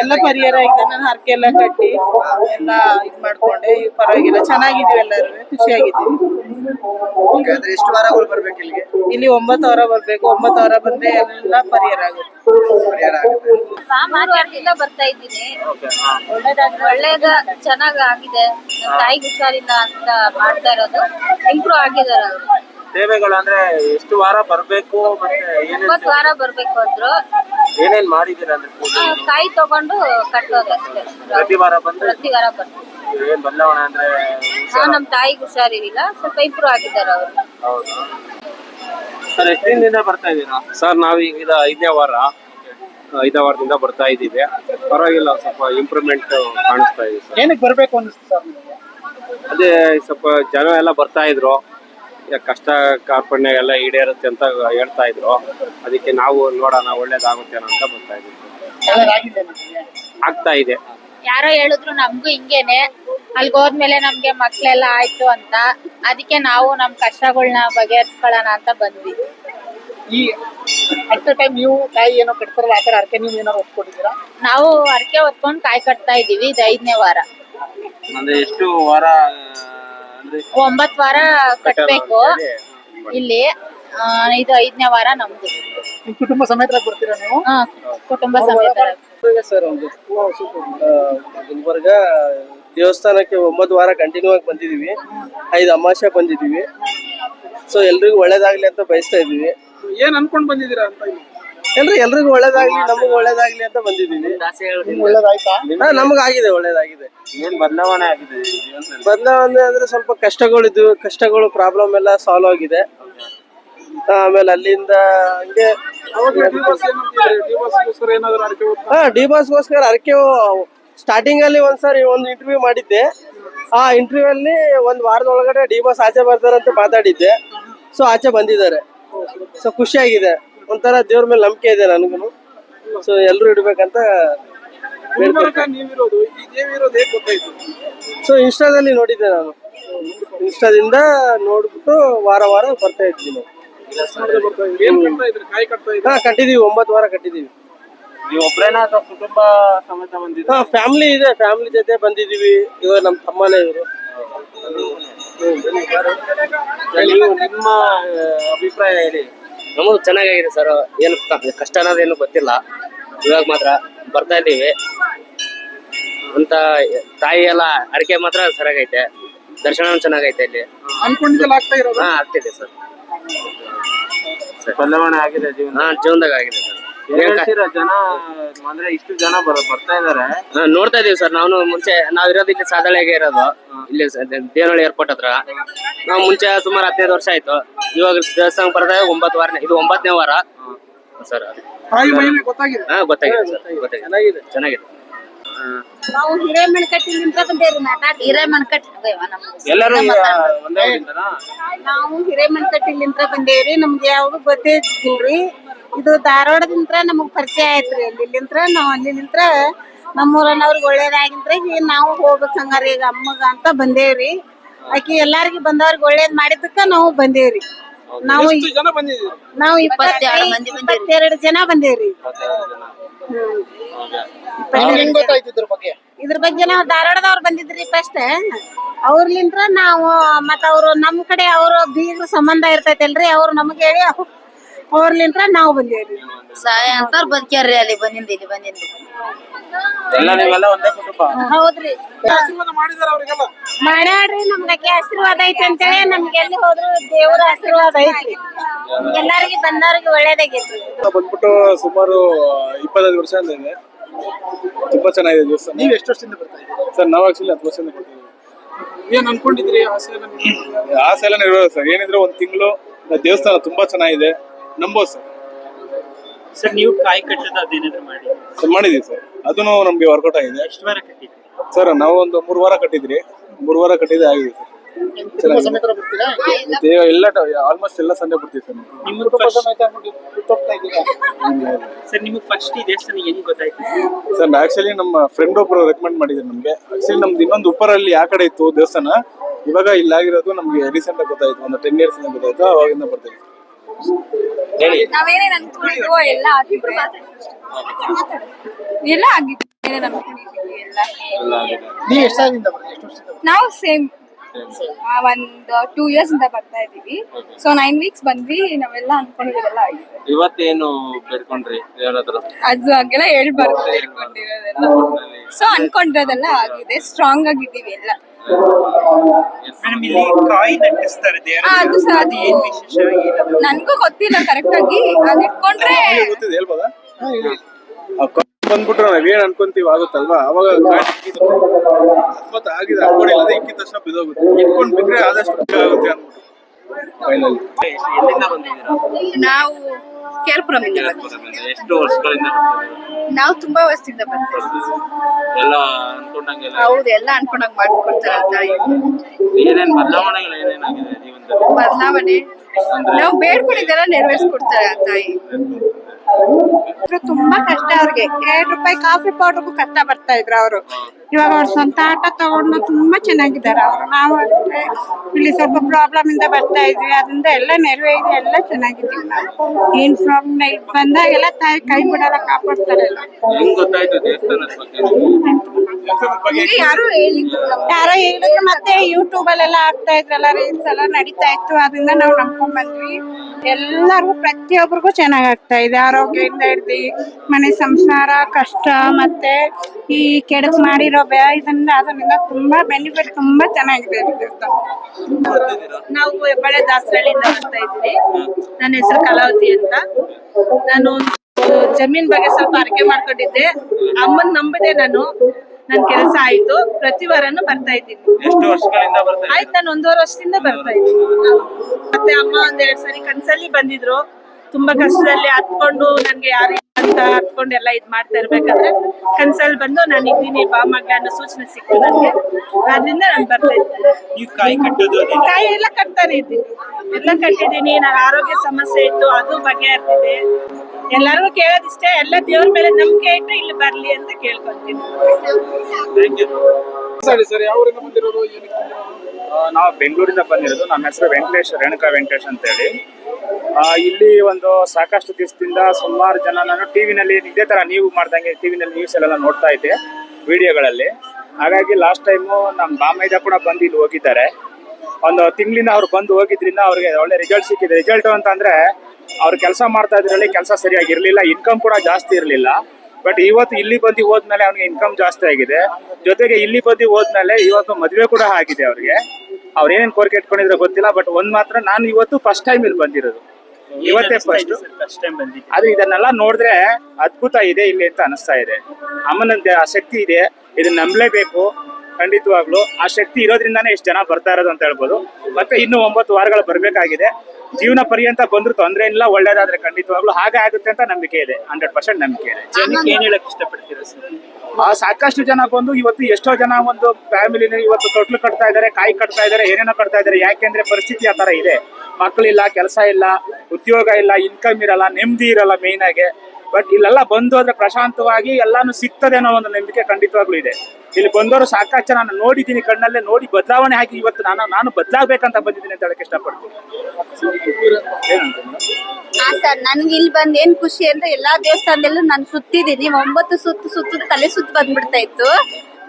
ಎಲ್ಲ ಪರಿಹಾರ ಆಗಿದೆ ನಾನು ಹರಕೆ ಎಲ್ಲ ಕಟ್ಟಿ ಎಲ್ಲ ಇದ್ ಮಾಡ್ಕೊಂಡೆ. ಈಗ ಪರವಾಗಿಲ್ಲ. ಚೆನ್ನಾಗಿದೀವಿ ಎಲ್ಲರೂ. ಖುಷಿಯಾಗಿದ್ದೀವಿ. Okay, ಅಂದ್ರೆ ಎಷ್ಟು ವಾರಗಳು ಬರ್ಬೇಕು ಇಲ್ಲಿಗೆ? ಇಲ್ಲಿ ಒಂಬತ್ತು ವಾರ ಬರ್ಬೇಕು. ಒಂಬತ್ತು ವಾರ ಬಂದ್ರೆ ಎಲ್ಲ ಪರಿಹಾರ ಆಗುತ್ತೆ. ಪರಿಹಾರ ಆಗುತ್ತೆ. ಬರ್ತಾ ಇದ್ದೀನಿ. ಒಳ್ಳೇದ ಚೆನ್ನಾಗ್ ಆಗಿದೆ. ನಮ್ ತಾಯಿಗೆ ಹುಷಾರಿಲ್ಲ ಅಂತ ಮಾಡ್ತಾ ಇರೋದು. ಇಂಪ್ರೂವ್ ಆಗಿದಾರೆ ಅವ್ರು. ಸೇವೆಗಳು ಅಂದ್ರೆ ಎಷ್ಟು ವಾರ ಬರ್ಬೇಕು ಮತ್ತೆ ಏನೇನ್ ಒಂಬತ್ತು ವಾರ ಬರ್ಬೇಕು ಅಂದ್ರು. ಏನೇನ್ ಮಾಡಿದೀರ ಅಂದ್ರೆ ಪೂಜೆ? ಕಾಯಿ ತಗೊಂಡು ಕಟ್ಟೋದು ಅಷ್ಟೇ. ಪ್ರತಿ ವಾರ ಬಂದ್ರೆ? ಪ್ರತಿ ವಾರ ಬರ್ತೀವಿ ಏನ್ ಬದಲಾವಣೆ ಅಂದ್ರೆ ಆ, ನಮ್ ತಾಯಿಗೆ ಹುಷಾರಿರಲಿಲ್ಲ. ಸ್ವಲ್ಪ ಇಂಪ್ರೂವ್ ಆಗಿದ್ದಾರೆ ಅವರು. ಹೌದು. ಸರ್ ಎಷ್ಟು ದಿನದಿಂದ ಬರ್ತಾ ಇದ್ದೀರಾ? ಸರ್ ನಾವೀಗ ಇದು ಐದನೇ ವಾರ. ಐದನೇ ವಾರದಿಂದ ಬರ್ತಾ ಇದ್ದೀವಿ. ಪರವಾಗಿಲ್ಲ ಸ್ವಲ್ಪ ಇಂಪ್ರೂವ್ಮೆಂಟ್ ಕಾಣಿಸ್ತಾ ಇದೆ ಸರ್. ಏನಕ್ಕೆ ಬರಬೇಕು ಅನಿಸ್ತು ಸರ್ ಅದೇ ಸ್ವಲ್ಪ ಜನ ಎಲ್ಲ ಬರ್ತಾ ಇದ್ರು. ಕಷ್ಟ ಕಾರ್ಪಣ್ಯ ಎಲ್ಲ ಈಡೇರುತ್ತೆ ಅಂತ ಹೇಳ್ತಾ ಇದ್ರು. ಅದಕ್ಕೆ ನಾವು ನೋಡೋಣ ಒಳ್ಳೇದಾಗುತ್ತೆ ಅಂತ ಬರ್ತಾ ಇದ್ದೀವಿ ಆಗ್ತಾ ಇದೆ. ಯಾರೋ ಹೇಳಿದ್ರು ನಮ್ಗೂ ಹಿಂಗೇನೆ. ಅಲ್ಲಿ ಹೋದ್ಮೇಲೆ ನಮ್ಗೆ ಮಕ್ಳೆಲ್ಲ ಆಯ್ತು ಅಂತ. ಅದಕ್ಕೆ ನಾವು ನಮ್ ಕಷ್ಟಗಳನ್ನ ಬಗೆಹರಿಸ್ಕೊಳ್ಳೋಣ ಅಂತ ಬಂದ್ವಿ. ಈ ಅಟ್ ಟೈಮ್ ನೀವು ತಾಯಿ ಏನೋ ಕಟ್ತಾರಲ್ಲ ಆ ತರ ಅರ್ಕೆ ನೀವು ಏನೋ ಒಪ್ಕೊಂಡಿದ್ದೀರಾ? ನಾವು ಅರ್ಕೆ ಹೊತ್ಕೊಂಡು ಕಾಯಿ ಕಟ್ತಾ ಇದೀವಿ ಇದು ಐದನೇ ವಾರ. ಅಂದ್ರೆ ಎಷ್ಟು ವಾರ ಒಂಬತ್ ವಾರ ಕಟ್ಬೇಕು. ಇಲ್ಲಿ ಆ, ಇದು ಐದನೇ ವಾರ ನಮ್ದು. ನಿಮ್ ಕುಟುಂಬ ಸಮೇತ ಬರ್ತೀರಾ ನೀವು? ಹಾ ಕುಟುಂಬ ಸಮೇತ ಸರ್ ಒಂದು ಗುಲ್ಬರ್ಗ ದೇವಸ್ಥಾನಕ್ಕೆ ಒಂಬತ್ತು ವಾರ ಕಂಟಿನ್ಯೂ ಆಗಿ ಬಂದಿದೀವಿ ಐದು ಅಮಾವಾಸ್ಯ ಬಂದಿದೀವಿ ಸೊ ಎಲ್ರಿಗೂ ಒಳ್ಳೇದಾಗ್ಲಿ ಅಂತ ಬಯಸ್ತಾ ಇದೀವಿ ಏನ್ ಅನ್ಕೊಂಡ್ ಬಂದಿದೀರಾ ಅಂತ ಇಲ್ಲಿ? ಎಲ್ರು ಎಲ್ರಿಗೂ ಒಳ್ಳೇದಾಗ್ಲಿ ನಮಗ್ ಒಳ್ಳೇದಾಗ್ಲಿ ಅಂತ ಬಂದಿದ್ದೀನಿ ಒಳ್ಳೇದಾಯ್ತಾ? ನಮಗಾಗಿದೆ ನಮಗ್ ಆಗಿದೆ ಒಳ್ಳೇದಾಗಿದೆ. ಏನ್ ಬದಲಾವಣೆ ಆಗಿದೆ ಬದಲಾವಣೆ ಅಂದ್ರೆ ಸ್ವಲ್ಪ ಕಷ್ಟಗಳಿದ್ವು ಕಷ್ಟಗಳು ಪ್ರಾಬ್ಲಮ್ ಎಲ್ಲ ಸಾಲ್ವ್ ಆಗಿದೆ. ಆಮೇಲೆ ಅಲ್ಲಿಂದ ಹಂಗೆ ಹಾ ಡಿ ಬಾಸ್ಗೋಸ್ಕರ ಅರಕೆ ಸ್ಟಾರ್ಟಿಂಗ್ ಅಲ್ಲಿ ಒಂದ್ಸರಿ ಒಂದು ಇಂಟರ್ವ್ಯೂ ಮಾಡಿದ್ದೆ. ಆ ಇಂಟರ್ವ್ಯೂ ಅಲ್ಲಿ ಒಂದ್ ವಾರದ ಒಳಗಡೆ ಡಿ ಬಾಸ್ ಆಚೆ ಬರ್ತಾರಂತ ಮಾತಾಡಿದ್ದೆ. ಸೊ ಆಚೆ ಬಂದಿದ್ದಾರೆ. ಸೊ ಖುಷಿಯಾಗಿದೆ. ಒಂಥರ ದೇವ್ರ ಮೇಲೆ ನಂಬಿಕೆ ಇದೆ ನನಗೂ ಸೊ ಎಲ್ಲರೂ ಇಡ್ಬೇಕಂತ ನೀವಿರೋದು ಈ ದೇವಿ ಇರೋದು ಹೇಗ್ ಗೊತ್ತಾಯ್ತು ಸೊ ಇನ್ಸ್ಟಾದಲ್ಲಿ ನೋಡಿದ್ದೆ ನಾನು ಇನ್ಸ್ಟಾದಿಂದ ನೋಡ್ಬಿಟ್ಟು ವಾರ ವಾರ ಬರ್ತಾ ಇದ್ದೀನಿ ನಾವು ನೋಡ್ದೆ ಬರ್ತಾ ಏನ್ ಕಟ್ತಾ ಇದ್ರಿ ಕಾಯಿ ಕಟ್ತಾ ಇದ್ರಿ ಹಾ ಕಟ್ಟಿದೀವಿ ಒಂಬತ್ತು ವಾರ ಕಟ್ಟಿದೀವಿ ನೀವು ಒಬ್ರೇನಾ ಅಥವಾ ಕುಟುಂಬ ಸಮೇತ ಬಂದಿದ್ದೀರಾ ಹಾ ಫ್ಯಾಮಿಲಿ ಇದೆ ಫ್ಯಾಮಿಲಿ ಜೊತೆ ಬಂದಿದೀವಿ ಇವಾಗ ನಮ್ಮ ತಮ್ಮನೇ ಇವರು ನೀವು ನಿಮ್ಮ ಅಭಿಪ್ರಾಯ ಹೇಳಿ ನಮಗೂ ಚೆನ್ನಾಗಿದೆ ಸರ್ ಏನು ಕಷ್ಟ ಏನು ಗೊತ್ತಿಲ್ಲ. ಇವಾಗ ಮಾತ್ರ ಬರ್ತಾ ಇದ್ದೀವಿ. ಅಂತ ತಾಯಿ ಎಲ್ಲ ಅಡಿಕೆ ಮಾತ್ರ ಸರಿಯಾಗೈತೆ. ದರ್ಶನ ಚೆನ್ನಾಗೈತೆ ಇಲ್ಲಿ. ಅನ್ಕೊಂಡಿದ್ದೆಲ್ಲ ಆಗ್ತಾ ಇರೋದು? ಹಾ ಆಗ್ತಿದೆ ಸರ್. ಬದಲಾವಣೆ ಆಗಿದೆ ಜೀವನ ಹಾ ಜೀವನದಾಗ ಆಗಿದೆ ಸರ್. ಜನ ಅಂದ್ರೆ ಇಷ್ಟು ಜನ ಬರ್ ಬರ್ತಾ ಇದಾರೆ. ನೋಡ್ತಾ ಇದೀವಿ ಸರ್. ನಾವು ಮುಂಚೆ ನಾವ್ ಇರೋದು ಇಲ್ಲಿ ಸಾದಳೆಗೆ ಇರೋದು. ಇಲ್ಲಿ ದೇವನಹಳ್ಳಿ ಏರ್ಪೋರ್ಟ್ ಹತ್ರ. ನಾವು ಮುಂಚೆ ಸುಮಾರು ಹದಿನೈದು ವರ್ಷ ಆಯ್ತು. ಇವಾಗ ದೇವಸ್ಥಾನ ಬರ್ತಾ ಒಂಬತ್ತು ವಾರ ಇದು ಒಂಬತ್ತನೇ ವಾರ. ಸರ್ ತಾಯಿ ಮಹಿಮೆ ಗೊತ್ತಾಗಿದೆ. ಹಾ ಗೊತ್ತಾಗಿದೆ ಸರ್. ಗೊತ್ತಾಗಿದೆ. ಚೆನ್ನಾಗಿದೆ. ಚೆನ್ನಾಗಿದೆ. ನಾವು ಹಿರೇಮಣಕಟ್ಟಿಲಿಂದ ಬಂದೇವ್ರಿ ಮಾತಾಡಿ. ಹಿರೇಮಣಕಟ್ಟಿ ಎಲ್ಲರೂ? ನಾವು ಹಿರೇಮಣಕಟ್ಟಿಲಿಂತ್ರ ಬಂದೇವ್ರಿ. ನಮ್ಗೆ ಯಾವ್ದು ಗೊತ್ತಿದ್ದಿಲ್ರಿ ಇದು ಧಾರವಾಡದಿಂದ ನಮಗ್ ಪರಿಚಯ ಆಯ್ತ್ರಿ. ಅಲ್ಲಿಂತ್ರ ನಾವ್ ಅಲ್ಲಿಲಿಂತ್ರ ನಮ್ಮೂರನವ್ರಿಗೆ ಒಳ್ಳೇದಾಗಿಂತ್ರ ಈಗ ನಾವು ಹೋಗ್ಬೇಕು ಹಂಗಾರ ಈಗ ಅಮ್ಮಗ ಅಂತ ಬಂದೇವ್ರಿ. ಆಕಿ ಎಲ್ಲಾರ್ಗಿ ಬಂದವ್ರಿಗೆ ಒಳ್ಳೇದ್ ಮಾಡಿದ್ದಕ್ಕ ನಾವು ಬಂದೇವ್ರಿ. ನಾವು ಎಷ್ಟು ಜನ ಬಂದಿದ್ದೀರಿ? ನಾವು ಇಪ್ಪತ್ತೈದು ಇಪ್ಪತ್ತೆರಡು ಜನ ಬಂದೇವ್ರಿ. ಹೆಂಗ್ ಗೊತ್ತಾಯ್ತು ಇದ್ರ ಬಗ್ಗೆ? ಇದ್ರ ಬಗ್ಗೆ ನಾವು ಧಾರವಾಡದವ್ರು ಬಂದಿದ್ರಿ ಫಸ್ಟ್ ಅವ್ರಲಿಂತ್ರ ನಾವು ಮತ್ತ ಅವ್ರು ನಮ್ ಕಡೆ ಅವ್ರ ಬೀಗ್ರ ಸಂಬಂಧ ಇರ್ತೈತಲ್ರಿ. ಅವ್ರು ನಮ್ಗೆ ಹೇಳಿ ಅವ್ರಲಿಂತ್ರ ನಾವು ಬಂದೇವ್ರಿ. ಸಹಾಯ ಅಂತ ಬದುಕ್ಯಾರ್ರಿ ಅಲ್ಲಿ ಬಂದಿಂದ ಇಲ್ಲಿ ಬಂದಿಂದ ಎಲ್ಲ ನೀವೆಲ್ಲ ಒಂದೇ ಕುಟುಂಬ? ಹೌದ್ರಿ. ಆಶೀರ್ವಾದ ಮಾಡಿದಾರ ಅವ್ರಿಗೆಲ್ಲ. ಮಾಡ್ಯಾಡ್ರಿ ನಮ್ಗೆ ಆಶೀರ್ವಾದ ಐತಿ ಅಂತೇಳಿ ನಮ್ಗೆ ಎಲ್ಲಿ ಹೋದ್ರು ದೇವ್ರ ಆಶೀರ್ವಾದ ಐತಿ ಎಲ್ಲಾರಿಗೆ ಬಂದವ್ರಿಗೆ ಒಳ್ಳೇದಾಗೈತಿ ಬಂದ್ಬಿಟ್ಟು ಸುಮಾರು ಇಪ್ಪತ್ತೈದು ವರ್ಷ ಇದೆ. ತುಂಬಾ ಚೆನ್ನಾಗಿದೆ ದೇವಸ್ಥಾನ. ನೀವು ಎಷ್ಟು ವರ್ಷದಿಂದ ಬರ್ತಾ ಇದ್ದೀರಿ? ಸರ್ ನಾವು ಆಕ್ಚುಲಿ ಹತ್ತು ವರ್ಷದಿಂದ ಬರ್ತೀವಿ ಏನ್ ಅನ್ಕೊಂಡಿದ್ರಿ ಆಸೆ ಎಲ್ಲ? ಆಸೆ ಎಲ್ಲ ನೆರವೇರ ಸರ್ ಏನಿದ್ರೆ ಒಂದ್ ತಿಂಗಳು ದೇವಸ್ಥಾನ ತುಂಬಾ ಚೆನ್ನಾಗಿದೆ. ನಂಬೋದು ಸರ್. ಸರ್ ನೀವು ಕಾಯಿ ಕಟ್ಟದ ಅದೇನಾದ್ರು ಮಾಡಿ? ಸರ್ ಮಾಡಿದೀವಿ ಸರ್. ಅದನ್ನು ನಮಗೆ ವರ್ಕೌಟ್ ಆಗಿದೆ. ಎಷ್ಟು ವಾರ ಕಟ್ಟಿದ್ರಿ? ಸರ್ ನಾವು ಒಂದು ಮೂರು ವಾರ ಕಟ್ಟಿದ್ರಿ. ಮೂರು ವಾರ ಕಟ್ಟಿದೆ ಆಗಿದೆ ಸರ್. ಕುಟುಂಬ ಸಮೇತ ಬರ್ತೀರಾ? ಮತ್ತೆ ಎಲ್ಲ ಆಲ್ಮೋಸ್ಟ್ ಎಲ್ಲ ಸಂಡೆ ಬರ್ತೀವಿ ಸರ್ ನಾವು. ನಿಮ್ಗೆ ಕುಟುಂಬ ಸಮೇತ ಹೋಗ್ತಾ ಇದ್ದೀರಾ ಸರ್ ನಿಮಗೆ ಫಸ್ಟ್ ಈ ದೇವಸ್ಥಾನ ಹೆಂಗ್ ಗೊತ್ತಾಯ್ತು? ಸರ್ ಆಕ್ಚುಲಿ ನಮ್ಮ ಫ್ರೆಂಡ್ ಒಬ್ರು ರೆಕಮೆಂಡ್ ಮಾಡಿದ್ರು ನಮಗೆ. ಆಕ್ಚುಲಿ ನಮ್ದು ಇನ್ನೊಂದು ಉಪ್ಪರಲ್ಲಿ ಆ ಕಡೆ ಇತ್ತು ದೇವಸ್ಥಾನ. ಇವಾಗ ಇಲ್ಲಾಗಿರೋದು ನಮ್ಗೆ ರೀಸೆಂಟ್ ಆಗಿ ಗೊತ್ತಾಯ್ತು ಒಂದು ಟೆನ್ ಇಯರ್ಸ್ ಗೊತ್ತಾಯ್ತು. ಅವಾಗಿಂದ ಬರ್ತೀವಿ. ಹೇಳಿ ನಾವೇನೇನ್ ಅನ್ಕೊಂಡಿದ್ವೋ ಎಲ್ಲ ಆಗಿದ್ರೆ ಎಲ್ಲ ಆಗಿತ್ತು. ಏನೇನ್ ಅನ್ಕೊಂಡಿದ್ವಿ ಎಲ್ಲ. ಎಲ್ಲ ಆಗಿದೆ. ನೀವು ಎಷ್ಟು ಸಾವಿರದಿಂದ ಬರ್ತೀರಿ ಎಷ್ಟು ವರ್ಷದಿಂದ ನಾವು ಸೇಮ್. ಒಂದ್ ಟೂ ಇಯರ್ಸ್ ಇಂದ ಬರ್ತಾ ಇದೀವಿ ಸೊ ನೈನ್ ವೀಕ್ಸ್ ಬಂದ್ವಿ ನಾವೆಲ್ಲ ಅನ್ಕೊಂಡಿರೋದೆಲ್ಲ ಆಗಿದೆ. ಇವತ್ತೇನು ಬೇಡ್ಕೊಂಡ್ರಿ ದೇವ್ರ ಹತ್ರ? ಅದು ಹಂಗೆಲ್ಲ ಹೇಳ್ಬಾರ್ದು ತಿಳ್ಕೊಂಡಿರೋದೆಲ್ಲ ಸೊ ಅನ್ಕೊಂಡಿರೋದೆಲ್ಲ ಆಗಿದೆ. ಸ್ಟ್ರಾಂಗ್ ಆಗಿದ್ದೀವಿ ಎಲ್ಲ. ಮೇಡಮ್ ಇಲ್ಲಿ ಕಾಯಿ ನಟ್ಟಿಸ್ತಾರೆ ದೇವರ ಆ, ಅದು ಸಹ ಅದು ಏನ್ ವಿಶೇಷ ಏನದು ನನ್ಗೂ ಗೊತ್ತಿಲ್ಲ ಕರೆಕ್ಟ್ ಆಗಿ. ಅದ್ ಇಟ್ಕೊಂಡ್ರೆ ಗೊತ್ತಿದೆ ಹೇಳ್ಬೋದಾ? ಬಂದ್ಬಿಟ್ರೆ ನಾವ್ ಏನ್ ಅನ್ಕೊಂತೀವಿ ಆಗುತ್ತಲ್ವಾ? ಅವಾಗ. ಅಕಸ್ಮಾತ್ ಆಗಿದೆ ಅನ್ಕೊಂಡಿಲ್ಲದೆ ಇಕ್ಕಿದ ತಕ್ಷಣ ಬಿದ್ದೋಗುತ್ತೆ. ಇಟ್ಕೊಂಡ್ ಬಿದ್ರೆ ಆದಷ್ಟು ಆಗುತ್ತೆ ಅಂದ್ಬಿಟ್ಟು ಫೈನಲಿ ಎಲ್ಲಿಂದ ಬಂದಿದ್ದೀರಾ? ನಾವು ಕೇರ್ಪುರಮಿಂದ ಎಷ್ಟು ವರ್ಷಗಳಿಂದ ನಾವು ತುಂಬಾ ವರ್ಷದಿಂದ ಬರ್ತೀವಿ ಎಲ್ಲ ಅನ್ಕೊಂಡಂಗೆಲ್ಲ? ಹೌದು ಎಲ್ಲ ಅನ್ಕೊಂಡಂಗ್ ಮಾಡ್ಕೊಡ್ತಾರೆ ತಾಯಿ ಏನೇನ್ ಬದಲಾವಣೆಗಳು ಏನೇನಾಗಿದೆ ಜೀವನದಲ್ಲಿ? ಬದಲಾವಣೆ? ನಾವು ಬೇಡ್ಕೊಂಡಿದ್ದೆಲ್ಲ ನೆರವೇರಿಸ್ಕೊಡ್ತಾರೆ ಆ ತಾಯಿ ತುಂಬಾ ಕಷ್ಟ ಅವ್ರಿಗೆ. ಎರಡು ರೂಪಾಯಿ ಕಾಫಿ ಪೌಡರ್ಗೂ ಕಷ್ಟ ಬರ್ತಾ ಇದ್ರು ಅವರು. ಇವಾಗ ಅವ್ರ ಸ್ವಂತ ಆಟ ತಗೊಂಡು ತುಂಬಾ ಚೆನ್ನಾಗಿದ್ದಾರೆ ಅವರು. ನಾವು ಇಲ್ಲಿ ಸ್ವಲ್ಪ ಪ್ರಾಬ್ಲಮ್ ಇಂದ ಬರ್ತಾ ಇದ್ವಿ. ಅದರಿಂದ ಎಲ್ಲ ನೆರವೇರಿ ಎಲ್ಲ ಚೆನ್ನಾಗಿದ್ದೀವಿ ಏನ್ ಪ್ರಾಬ್ಲಮ್ ಬಂದಾಗೆಲ್ಲ ತಾಯಿ ಕೈ ಬಿಡಲ್ಲ ಕಾಪಾಡ್ತಾರೆ ಎಲ್ಲ. ಯಾರು ಹೇಳಿದ್ರು ನಮ್ಗೆ. ಯಾರೋ ಹೇಳಿದ್ರು. ಮತ್ತೆ ಯೂಟ್ಯೂಬ್ ಅಲ್ಲೆಲ್ಲ ಆಗ್ತಾ ಇದ್ರಲ್ಲ ರೀಲ್ಸ್ ಎಲ್ಲ ನಡೀತಾ ಇತ್ತು. ಅದರಿಂದ ನಾವು ನಂಬ್ಕೊಂಡ್ ಬಂದ್ವಿ. ಎಲ್ಲರಿಗೂ ಪ್ರತಿಯೊಬ್ಬರಿಗೂ ಚೆನ್ನಾಗ್ ಆಗ್ತಾ ಇದೆ. ಆರೋಗ್ಯದಿಂದ ಹಿಡ್ದು ಮನೆ ಸಂಸಾರ ಕಷ್ಟ ಮತ್ತೆ ಈ ಕೆಡಕ್ ಮಾಡಿರೋ ಬೆ ಇದನ್ನ ಅದರಿಂದ ತುಂಬಾ ಬೆನಿಫಿಟ್ ತುಂಬಾ ಚೆನ್ನಾಗಿದೆ ನಾವು ಬಳೆ ದಾಸರಳ್ಳಿಯಿಂದ ಬರ್ತಾ ಇದ್ದೀವಿ. ನನ್ನ ಹೆಸರು ಕಲಾವತಿ ಅಂತ. ನಾನು ಜಮೀನ್ ಬಗ್ಗೆ ಸ್ವಲ್ಪ ಅರಿಕೆ ಮಾಡ್ಕೊಂಡಿದ್ದೆ. ಅಮ್ಮನ್ ನಂಬಿದೆ ನಾನು. ನನ್ ಕೆಲಸ ಆಯ್ತು. ಪ್ರತಿ ವಾರನು ಬರ್ತಾ ಇದ್ದೀನಿ? ಆಯ್ತು ನಾನು ಒಂದೂವರೆ ವರ್ಷದಿಂದ ಬರ್ತಾ ಇದ್ದೀನಿ. ಮತ್ತೆ ಅಮ್ಮ ಒಂದ್ ಎರಡ್ ಸರಿ ಕನ್ಸಲ್ಲಿ ಬಂದಿದ್ರು. ತುಂಬಾ ಕಷ್ಟದಲ್ಲಿ ಹತ್ಕೊಂಡು ನನ್ಗೆ ಯಾರು ಅಂತ ಹತ್ಕೊಂಡು ಎಲ್ಲ ಇದ್ ಮಾಡ್ತಾ ಇರ್ಬೇಕಾದ್ರೆ ಕನ್ಸಲ್ ಬಂದು ನಾನು ಇದ್ದೀನಿ ಬಾ ಮಗ ಅನ್ನೋ ಸೂಚನೆ ಸಿಕ್ತು ನನ್ಗೆ. ಆದ್ರಿಂದ ನಾನ್ ಬರ್ತಾ ಇದ್ದೀನಿ. ಕಾಯಿ ಎಲ್ಲ ಕಟ್ತಾನೆ ಇದ್ದೀನಿ. ಎಲ್ಲ ಕಟ್ಟಿದ್ದೀನಿ ನನ್ನ ಆರೋಗ್ಯ ಸಮಸ್ಯೆ ಇತ್ತು ಅದು ಬಗೆಹರ್ತಿದೆ ಎಲ್ಲರಿಗೂ ಕೇಳೋದಿಷ್ಟೇ ಎಲ್ಲ ದೇವ್ರ ಮೇಲೆ ನಂಬಿಕೆ ಇಟ್ಟು ಇಲ್ಲಿ ಬರ್ಲಿ ಅಂತ ಕೇಳ್ಕೊಂತೀನಿ. ಸರಿ ಸರಿ. ಯಾವ ಊರಿಂದ ಬಂದಿರೋದು? ನಾವು ಬೆಂಗಳೂರಿಂದ ಬಂದಿರೋದು. ನಮ್ಮ ಹೆಸರು ವೆಂಕಟೇಶ್, ರೇಣುಕಾ ವೆಂಕಟೇಶ್ ಅಂತೇಳಿ. ಇಲ್ಲಿ ಒಂದು ಸಾಕಷ್ಟು ದಿವಸದಿಂದ ಸುಮಾರು ಜನ ನಾನು ಟಿ ವಿನಲ್ಲಿ ಇದೇ ತರ ನೀವು ಮಾಡ್ದಂಗೆ ಟಿವಿನಲ್ಲಿ ನ್ಯೂಸ್ ಎಲ್ಲ ನೋಡ್ತಾ ಇದ್ದೆ ವಿಡಿಯೋಗಳಲ್ಲಿ. ಹಾಗಾಗಿ ಲಾಸ್ಟ್ ಟೈಮು ನಮ್ಮ ಬಾಮೈದ ಕೂಡ ಬಂದು ಇಲ್ಲಿ ಹೋಗಿದ್ದಾರೆ. ಒಂದು ತಿಂಗಳಿಂದ ಅವ್ರು ಬಂದು ಹೋಗಿದ್ರಿಂದ ಅವ್ರಿಗೆ ಒಳ್ಳೆ ರಿಸಲ್ಟ್ ಸಿಕ್ಕಿದೆ. ರಿಸಲ್ಟ್ ಅಂತಂದರೆ ಅವ್ರು ಕೆಲಸ ಮಾಡ್ತಾ ಇದ್ರಲ್ಲಿ ಕೆಲಸ ಸರಿಯಾಗಿ ಇರಲಿಲ್ಲ ಇನ್ಕಮ್ ಕೂಡ ಜಾಸ್ತಿ ಇರಲಿಲ್ಲ. ಬಟ್ ಇವತ್ತು ಇಲ್ಲಿ ಬಂದು ಹೋದ್ಮೇಲೆ ಅವ್ನಿಗೆ ಇನ್ಕಮ್ ಜಾಸ್ತಿ ಆಗಿದೆ. ಜೊತೆಗೆ ಇಲ್ಲಿ ಬಂದು ಹೋದ್ಮೇಲೆ ಇವತ್ತು ಮದುವೆ ಕೂಡ ಆಗಿದೆ ಅವ್ರಿಗೆ. ಅವ್ರು ಏನೇನ್ ಕೋರಿಕೆ ಇಟ್ಕೊಂಡಿದ್ರೆ ಗೊತ್ತಿಲ್ಲ ಬಟ್ ಒಂದ್ ಮಾತ್ರ ನಾನು ಇವತ್ತು ಫಸ್ಟ್ ಟೈಮ್ ಇಲ್ಲಿ ಬಂದಿರೋದು. ಇವತ್ತೇ ಫಸ್ಟ್ ಫಸ್ಟ್ ಟೈಮ್ ಬಂದಿದ್ದು ಆದ್ರೆ ಇದನ್ನೆಲ್ಲ ನೋಡಿದ್ರೆ ಅದ್ಭುತ ಇದೆ ಇಲ್ಲಿ ಅಂತ ಅನಿಸ್ತಾ ಇದೆ. ಅಮ್ಮನ ದ- ಆ ಶಕ್ತಿ ಇದೆ ಇದನ್ನ ನಂಬಲೇಬೇಕು ಖಂಡಿತವಾಗ್ಲು ಆ ಶಕ್ತಿ ಇರೋದ್ರಿಂದಾನೇ ಎಷ್ಟು ಜನ ಬರ್ತಾ ಇರೋದು ಅಂತ ಹೇಳ್ಬೋದು. ಮತ್ತೆ ಇನ್ನು ಒಂಬತ್ತು ವಾರಗಳು ಬರ್ಬೇಕಾಗಿದೆ. ಜೀವನ ಪರ್ಯಂತ ಬಂದ್ರು ತೊಂದ್ರೆ ಇಲ್ಲ ಒಳ್ಳೇದಾದ್ರೆ ಖಂಡಿತವಾಗ್ಲು ಹಾಗೆ ಆಗುತ್ತೆ ಅಂತ ನಂಬಿಕೆ ಇದೆ. ಹಂಡ್ರೆಡ್ ಪರ್ಸೆಂಟ್ ನಂಬಿಕೆ ಇದೆ. ಜನಕ್ಕೆ ಏನ್ ಹೇಳಕ್ ಇಷ್ಟಪಡ್ತೀರಾ ಸರ್? ಆ ಸಾಕಷ್ಟು ಜನ ಬಂದು ಇವತ್ತು ಎಷ್ಟೋ ಜನ ಒಂದು ಫ್ಯಾಮಿಲಿನ ಇವತ್ತು ತೊಟ್ಲು ಕಟ್ತಾ ಇದಾರೆ ಕಾಯಿ ಕಟ್ತಾ ಇದಾರೆ ಏನೇನೋ ಕಟ್ತಾ ಇದಾರೆ ಯಾಕೆಂದ್ರೆ ಪರಿಸ್ಥಿತಿ ಆ ತರ ಇದೆ. ಮಕ್ಕಳಿಲ್ಲ ಕೆಲಸ ಇಲ್ಲ ಉದ್ಯೋಗ ಇಲ್ಲ ಇನ್ಕಮ್ ಇರಲ್ಲ ನೆಮ್ಮದಿ ಇರಲ್ಲ ಮೇನ್ ಆಗಿ. ಬಟ್ ಇಲ್ಲೆಲ್ಲ ಬಂದು ಅಂದ್ರೆ ಪ್ರಶಾಂತವಾಗಿ ಎಲ್ಲಾನು ಸಿಗ್ತದೆ ಅನ್ನೋ ಒಂದು ನಂಬಿಕೆ ಖಂಡಿತವಾಗ್ಲೂ ಇದೆ. ಇಲ್ಲಿ ಬಂದವರು ಸಾಕಷ್ಟು ನಾನು ನೋಡಿದ್ದೀನಿ ಕಣ್ಣಲ್ಲೇ ನೋಡಿ ಬದಲಾವಣೆ ಆಗಿ ಇವತ್ತು ನಾನು ನಾನು ಬದಲಾಗಬೇಕಂತ ಬಂದಿದ್ದೀನಿ ಅಂತ ಹೇಳಕ್ ಇಷ್ಟಪಡ್ತೀನಿ. ಹಾ ಸರ್, ನನ್ಗೆ ಇಲ್ಲಿ ಬಂದ್ ಏನ್ ಖುಷಿ ಅಂದ್ರೆ ಎಲ್ಲಾ ದೇವಸ್ಥಾನದಲ್ಲೂ ನಾನು ಸುತ್ತಿದ್ದೀನಿ. ಒಂಬತ್ತು ಸುತ್ತು ಸುತ್ತದ ತಲೆ ಸುತ್ತ ಬಂದ್ಬಿಡ್ತಾ ಇತ್ತು.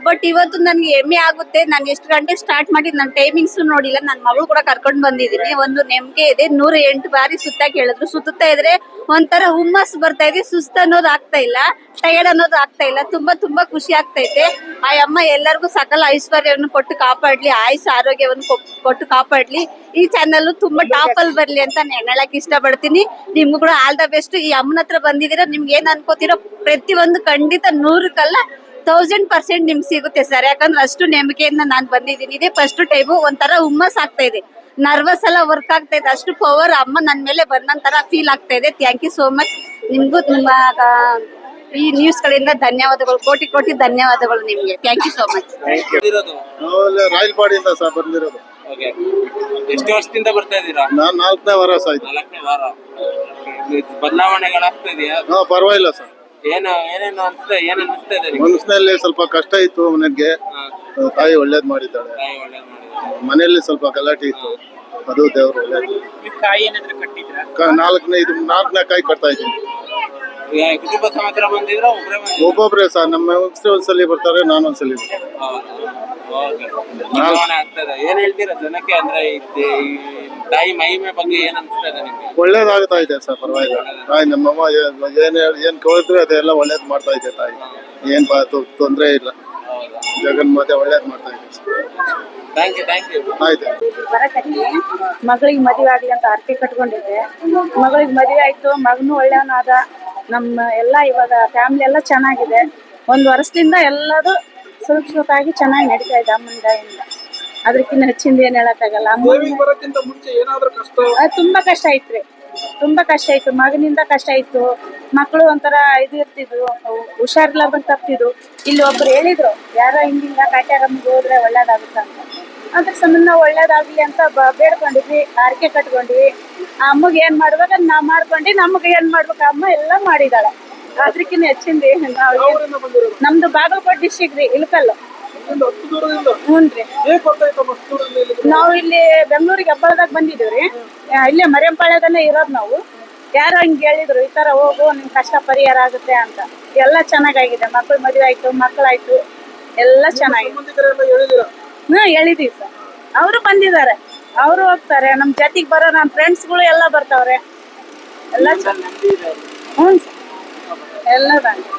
ಬಟ್ ಇವತ್ತು ನನ್ಗೆ ಹೆಮ್ಮೆ ಆಗುತ್ತೆ. ನಾನು ಎಷ್ಟು ಗಂಟೆ ಸ್ಟಾರ್ಟ್ ಮಾಡಿ ನನ್ನ ಟೈಮಿಂಗ್ಸ್ ನೋಡಿಲ್ಲ. ನನ್ನ ಮಗಳು ಕೂಡ ಕರ್ಕೊಂಡು ಬಂದಿದ್ದೀನಿ. ಒಂದು ನೆಮ್ಮದಿ ಇದೆ. ನೂರ ಎಂಟು ಬಾರಿ ಸುತ್ತ ಹೇಳಿದ್ರು ಸುತ್ತಾ ಇದ್ರೆ ಒಂಥರ ಹುಮ್ಮಸ್ ಬರ್ತಾ ಇದೆ. ಸುಸ್ತ ಅನ್ನೋದು ಆಗ್ತಾ ಇಲ್ಲ. ಟಯರ್ಡ್ ಅನ್ನೋದು ಆಗ್ತಾ ಇಲ್ಲ. ತುಂಬಾ ತುಂಬಾ ಖುಷಿ ಆಗ್ತೈತೆ ಆ ಅಮ್ಮ ಎಲ್ಲರಿಗೂ ಸಕಲ ಐಶ್ವರ್ಯವನ್ನು ಕೊಟ್ಟು ಕಾಪಾಡ್ಲಿ. ಆಯುಷ್ ಆರೋಗ್ಯವನ್ನು ಕೊಟ್ಟು ಕಾಪಾಡ್ಲಿ. ಈ ಚಾನಲ್ ತುಂಬಾ ಟಾಪ್ ಅಲ್ಲಿ ಬರ್ಲಿ ಅಂತ ನಾನು ಹೇಳಕ್ ಇಷ್ಟಪಡ್ತೀನಿ. ನಿಮ್ಗೂ ಕೂಡ ಆಲ್ ದ ಬೆಸ್ಟ್ ಈ ಅಮ್ಮನ ಹತ್ರ ಬಂದಿದ್ದೀರಾ, ನಿಮ್ಗೆ ಏನ್ ಅನ್ಕೋತಿರೋ ಪ್ರತಿಯೊಂದು ಖಂಡಿತ ನೂರಕ್ಕಲ್ಲ. ತೌಸಂಡ್ ಪರ್ಸೆಂಟ್ ನಿಮ್ಗೆ ಸಿಗುತ್ತೆ ಸರ್ ಯಾಕಂದ್ರೆ ಅಷ್ಟು ನಂಬಿಕೆಯಿಂದ ನಾನು ಬಂದಿದ್ದೀನಿ. ಇದೇ ಫಸ್ಟ್ ಟೈಮು ಒಂಥರ ಹುಮ್ಮಸ್ ಆಗ್ತಾ ಇದೆ. ನರ್ವಸ್ ಎಲ್ಲ ವರ್ಕ್ ಆಗ್ತಾ ಇದೆ. ಅಷ್ಟು ಪವರ್ ಅಮ್ಮ ನನ್ನ ಮೇಲೆ ಬಂದಂತರ ಫೀಲ್ ಆಗ್ತಾ ಇದೆ. ಥ್ಯಾಂಕ್ ಯು ಸೋ ಮಚ್ ನಿಮ್ಗೂ ನಿಮ್ಮ ಈ ನ್ಯೂಸ್ ಗಳಿಂದ ಧನ್ಯವಾದಗಳು. ಕೋಟಿ ಕೋಟಿ ಧನ್ಯವಾದಗಳು ನಿಮಗೆ. ಥ್ಯಾಂಕ್ ಯು ಸೋ ಮಚ್ ರಾಯಲ್ಪಾಡಿಯಿಂದ ಬಂದಿರೋದು. ಎಷ್ಟು ವರ್ಷದಿಂದ ಬರ್ತಾ ಇದ್ದೀರಾ? ನಾನು ನಾಲ್ಕನೇ ವರ್ಷ ಆಯ್ತು ನಾಲ್ಕನೇ ವಾರ. ಇದು ಬದಲಾವಣೆಗಳಾಗ್ತಾ ಇದೆಯಾ? ಹಾ ಪರವಾಗಿಲ್ಲ ಸರ್. ಏನು ಏನೇನು ಅನ್ಸ್ತಾ ಏನ್ ಅನಿಸ್ತಾ ಇದೆ ನಿಮ್ಗೆ? ಮನಸ್ಸಿನಲ್ಲಿ ಸ್ವಲ್ಪ ಕಷ್ಟ ಇತ್ತು ನನಗೆ ಹಾ, ತಾಯಿ ಒಳ್ಳೇದ್ ಮಾಡಿದ್ದಾಳೆ. ತಾಯಿ ಒಳ್ಳೇದ್ ಮಾಡಿದ್ದಾರೆ ಮನೆಯಲ್ಲಿ ಸ್ವಲ್ಪ ಗಲಾಟೆ ಇತ್ತು. ಅದು ದೇವ್ರು ಒಳ್ಳೇದು. ಕಾಯಿ ಏನಾದ್ರು ಕಟ್ಟಿದ್ರಾ? ನಾಲ್ಕನೇ ಇದು ನಾಲ್ಕನೇ ಕಾಯಿ ಕಟ್ತಾ ಇದ್ದೀನಿ. ಕುಟುಂಬ ಸಮೇತ ಬಂದಿದ್ರ ಒಬ್ಬರೇ ಬಂದಿದ್ರ? ಒಬ್ಬೊಬ್ರೆ ಸರ್ ನಮ್ಮ ವ್ಯವಸ್ಥೆ ಒಂದ್ಸಲಿ ಬರ್ತಾರೆ ನಾನು ಒಂದ್ಸಲಿ ಬರ್ತೀನಿ. ಆಗ್ತಾ ಇದೆ ಏನ್ ಹೇಳ್ತೀರಾ ಜನಕ್ಕೆ ಅಂದ್ರೆ ಈ ಈ ತಾಯಿ ಮಹಿಮೆ ಬಗ್ಗೆ ಏನ್ ಅನ್ಸ್ತದೆ ನಿಮ್ಗೆ? ಒಳ್ಳೇದಾಗ್ತಾ ಇದೆ ಸರ್ ಪರವಾಗಿಲ್ಲ. ತಾಯಿ ನಮ್ಮಮ್ಮ ಏನ್ ಏನ್ ಹೇಳಿ- ಏನ್ ಕೇಳಿದ್ರೆ ಅದೆಲ್ಲ ಒಳ್ಳೇದ್ ಮಾಡ್ತಾ ಇದೆ ತಾಯಿ. ಏನ್ ಬಾ- ತೊ- ತೊಂದ್ರೆ ಇಲ್ಲ. ಜಗನ್ಮಾತೆ ಒಳ್ಳೇದ್ ಮಾಡ್ತಾ ಇದೆ ಥ್ಯಾಂಕ್ ಯು ಥ್ಯಾಂಕ್ ಯು ಆಯ್ತು. ಬರಕತ್ತಿ ಮಗಳಿಗೆ ಮದುವೆ ಆಗಲಿ ಅಂತ ಅರ್ಕೆ ಕಟ್ಕೊಂಡಿದ್ದೆ. ಮಗಳಿಗೆ ಮದುವೆ ಆಯ್ತು ಮಗನು ಒಳ್ಳೆಯವನಾದ. ನಮ್ಮ ಎಲ್ಲ ಇವಾಗ ಫ್ಯಾಮಿಲಿ ಎಲ್ಲ ಚೆನ್ನಾಗಿದೆ. ಒಂದು ವರ್ಷದಿಂದ ಎಲ್ಲದು ಸುರಕ್ಷಿತವಾಗಿ ಚೆನ್ನಾಗಿ ನಡೀತಾ ಇದೆ ಅಮ್ಮನ ದಯಿಂದ ಅದಕ್ಕಿಂತ ಹೆಚ್ಚಿಂದ ಏನ್ ಹೇಳಕ್ಕಾಗಲ್ಲ. ಅಮ್ಮ ತುಂಬಾ ಕಷ್ಟ ಐತ್ರಿ ತುಂಬಾ ಕಷ್ಟ ಆಯ್ತು. ಮಗನಿಂದ ಕಷ್ಟ ಆಯ್ತು. ಮಕ್ಕಳು ಒಂಥರ ಇದು ಇರ್ತಿದ್ರು. ಬಂದು ತಪ್ತಿದ್ರು. ಇಲ್ಲಿ ಒಬ್ರು ಹೇಳಿದ್ರು ಯಾರೋ ಹಿಂಗಿಂಗ ಕಾಟ್ಯಾರಮ್ಮಗೆ ಹೋದ್ರೆ ಒಳ್ಳೇದಾಗುತ್ತ ಅಂತ ಅದ್ರ ಸಂಬಂಧ ಒಳ್ಳೇದಾಗ್ಲಿ ಅಂತ ಬೇಡ್ಕೊಂಡಿದ್ವಿ ಆರ್ಕೆ ಕಟ್ಕೊಂಡ್ವಿ. ಆ ಅಮ್ಮಗೆ ಏನ್ ಮಾಡ್ಬೇಕು ಅದ್ ನಾವ್ ಮಾಡ್ಕೊಂಡಿ ನಮ್ಗೆ ಏನ್ ಮಾಡ್ಬೇಕು? ಅಮ್ಮ ಎಲ್ಲ ಮಾಡಿದಾಳೆ. ಅದ್ರಕ್ಕಿಂತ ಹೆಚ್ಚಿಂದ ಏನ್ ನಾವ್ ಏನ್- ನಮ್ದು ಬಾಗಲಕೋಟೆ ಡಿಸ್ಟಿಕ್ ರೀ ಇಳಕಲ್ಲು ಹ್ಞೂನ್ರಿ ನಾವು ಇಲ್ಲಿ ಬೆಂಗಳೂರಿಗೆ ಹಬ್ಬಳದಾಗ ಬಂದಿದ್ದೀವಿ ಇಲ್ಲೇ ಮರಿಯಂಪಾಳ್ಯದಲ್ಲೇ ಇರೋದು ನಾವು. ಯಾರೋ ಹಿಂಗೆ ಹೇಳಿದ್ರು ಈ ತರ ಹೋಗು ನಿಮ್ ಕಷ್ಟ ಪರಿಹಾರ ಆಗುತ್ತೆ ಅಂತ. ಎಲ್ಲ ಚೆನ್ನಾಗಾಗಿದೆ. ಮಕ್ಕಳು ಮದುವೆ ಆಯ್ತು ಮಕ್ಕಳಾಯ್ತು ಎಲ್ಲ ಚೆನ್ನಾಗಿದೆ. ಹ್ಮ್ ಹೇಳಿದೀವಿ ಸರ್ ಅವರು ಬಂದಿದ್ದಾರೆ. ಅವರು ಹೋಗ್ತಾರೆ. ನಮ್ ಜೊತೆಗೆ ಬರೋ ನಮ್ಮ ಫ್ರೆಂಡ್ಸ್ಗಳು ಎಲ್ಲ ಬರ್ತಾವ್ರೆ. ಎಲ್ಲ ಹ್ಞೂ ಸರ್ ಎಲ್ಲ ಬಂದು